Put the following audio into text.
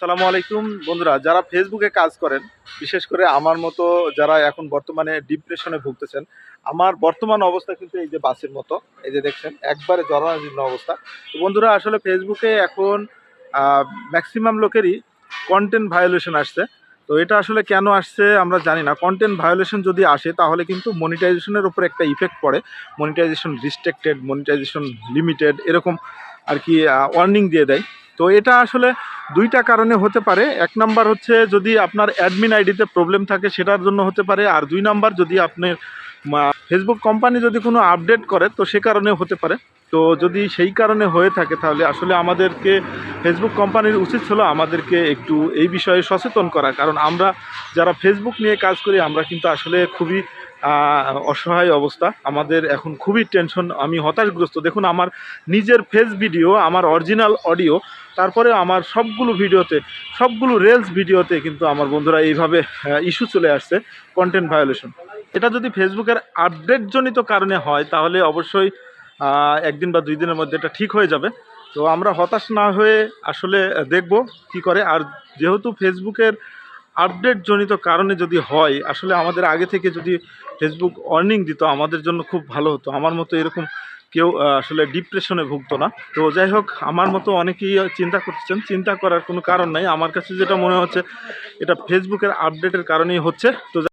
সালামু আলাইকুম বন্ধুরা, যারা ফেসবুকে কাজ করেন, বিশেষ করে আমার মতো যারা এখন বর্তমানে ডিপ্রেশনে ভুগতেছেন, আমার বর্তমান অবস্থা কিন্তু এই যে বাসের মতো, এই যে দেখছেন, একবারে জরাজীর্ণ অবস্থা। তো বন্ধুরা, আসলে ফেসবুকে এখন ম্যাক্সিমাম লোকেরই কন্টেন্ট ভায়োলেশন আসছে। তো এটা আসলে কেন আসছে আমরা জানি না। কন্টেন্ট ভায়োলেশন যদি আসে, তাহলে কিন্তু মনিটাইজেশনের উপর একটা ইফেক্ট পড়ে। মনিটাইজেশন রিস্ট্রিক্টেড মনিটাইজেশন লিমিটেড এরকম আর কি ওয়ার্নিং দিয়ে দেয়। তো এটা আসলে দুইটা কারণে হতে পারে। এক নাম্বার হচ্ছে যদি আপনার অ্যাডমিন আইডিতে প্রবলেম থাকে, সেটার জন্য হতে পারে। আর দুই নাম্বার যদি আপনার ফেসবুক কোম্পানি যদি কোনো আপডেট করে, তো সে কারণে হতে পারে। তো যদি সেই কারণে হয়ে থাকে, তাহলে আসলে আমাদেরকে ফেসবুক কোম্পানির উচিত ছিল আমাদেরকে একটু এই বিষয়ে সচেতন করা। কারণ আমরা যারা ফেসবুক নিয়ে কাজ করি, আমরা কিন্তু আসলে খুবই অসহায় অবস্থা। আমাদের এখন খুবই টেনশন আমি হতাশগ্রস্ত। দেখুন, আমার নিজের ফেস ভিডিও আমার অরিজিনাল অডিও তারপরে আমার সবগুলো ভিডিওতে, সবগুলো রেলস ভিডিওতে কিন্তু আমার বন্ধুরা এইভাবে ইস্যু চলে আসছে কন্টেন্ট ভায়োলেশন এটা যদি ফেসবুকের আপডেটজনিত কারণে হয়, তাহলে অবশ্যই একদিন বা দুই দিনের মধ্যে এটা ঠিক হয়ে যাবে। তো আমরা হতাশ না হয়ে আসলে দেখব কি করে। আর যেহেতু ফেসবুকের আপডেট জনিত কারণে যদি হয়, আসলে আমাদের আগে থেকে যদি ফেসবুক ওয়ার্নিং দিত, আমাদের জন্য খুব ভালো হতো। আমার মতো এরকম কেউ আসলে ডিপ্রেশনে ভুগতো না। তো যাই হোক, আমার মতো অনেকেই চিন্তা করছেন চিন্তা করার কোনো কারণ নাই। আমার কাছে যেটা মনে হচ্ছে, এটা ফেসবুকের আপডেটের কারণেই হচ্ছে। তো